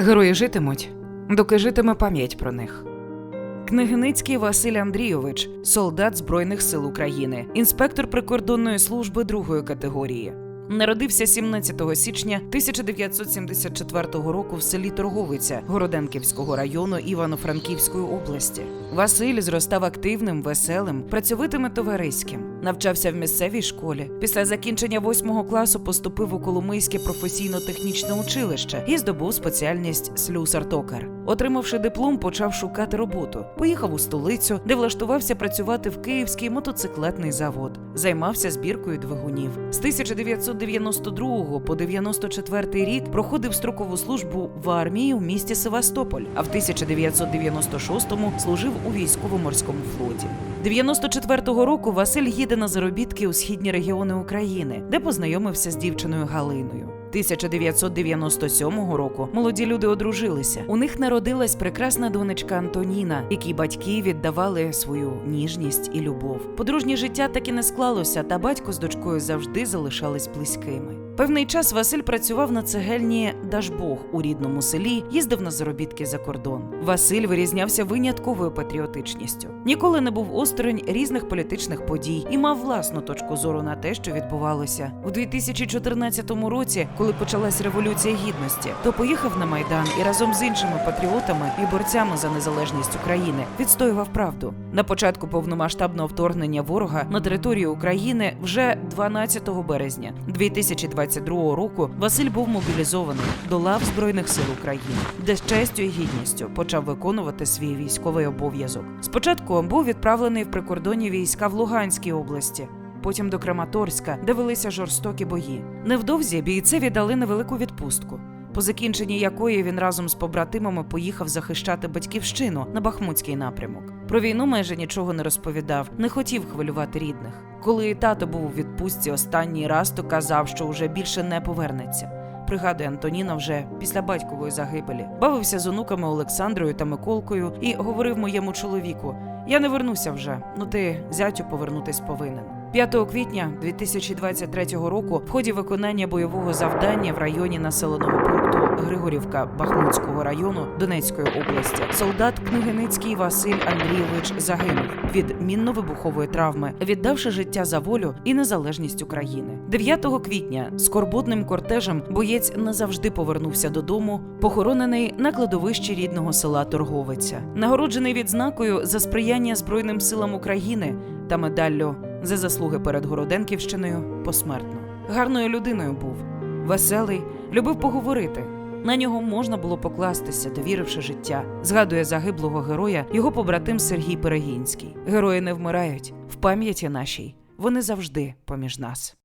Герої житимуть, доки житиме пам'ять про них. книгиницький Василь Андрійович, солдат Збройних сил України, інспектор прикордонної служби другої категорії. Народився 17 січня 1974 року в селі Торговиця Городенківського району Івано-Франківської області. Василь зростав активним, веселим, працьовитим і товариським. Навчався в місцевій школі. Після закінчення восьмого класу поступив у Коломийське професійно-технічне училище і здобув спеціальність слюсар-токар. Отримавши диплом, почав шукати роботу. Поїхав у столицю, де влаштувався працювати в Київський мотоциклетний завод. Займався збіркою двигунів. З 1992 по 94 рік проходив строкову службу в армії у місті Севастополь, а в 1996-му служив у військово-морському флоті. 94-го року Василь їде на заробітки у східні регіони України, де познайомився з дівчиною Галиною. 1997 року молоді люди одружилися. У них народилась прекрасна донечка Антоніна, якій батьки віддавали свою ніжність і любов. Подружнє життя так і не склалося, та батько з дочкою завжди залишались близькими. Певний час Василь працював на цегельні Дажбог у рідному селі, їздив на заробітки за кордон. Василь вирізнявся винятковою патріотичністю. Ніколи не був осторонь різних політичних подій і мав власну точку зору на те, що відбувалося у 2014 році, коли почалась революція гідності, то поїхав на майдан і разом з іншими патріотами і борцями за незалежність України відстоював правду. На початку повномасштабного вторгнення ворога на територію України вже 12 березня 2022 року Василь був мобілізований до лав збройних сил України, де з честю і гідністю почав виконувати свій військовий обов'язок. Спочатку був відправлений в прикордонні війська в Луганській області. Потім до Краматорська, де велися жорстокі бої. Невдовзі бійцеві дали невелику відпустку, по закінченні якої він разом з побратимами поїхав захищати батьківщину на Бахмутський напрямок. Про війну майже нічого не розповідав, не хотів хвилювати рідних. Коли тато був у відпустці останній раз, то казав, що вже більше не повернеться. Пригадує Антоніна вже після батькової загибелі. Бавився з онуками Олександрою та Миколкою і говорив моєму чоловіку: Я не вернуся вже, ну ти зятю повернутись повинен. 5 квітня 2023 року в ході виконання бойового завдання в районі населеного пункту Григорівка Бахмутського району Донецької області солдат Княгиницький Василь Андрійович загинув від мінно-вибухової травми, віддавши життя за волю і незалежність України. 9 квітня скорботним кортежем боєць назавжди повернувся додому, похоронений на кладовищі рідного села Торговиця, нагороджений відзнакою за сприяння Збройним силам України та медаллю за заслуги перед Городенківщиною посмертно. Гарною людиною був, веселий, любив поговорити. На нього можна було покластися, довіривши життя. Згадує загиблого героя його побратим Сергій Перегінський. Герої не вмирають в пам'яті нашій. Вони завжди поміж нас.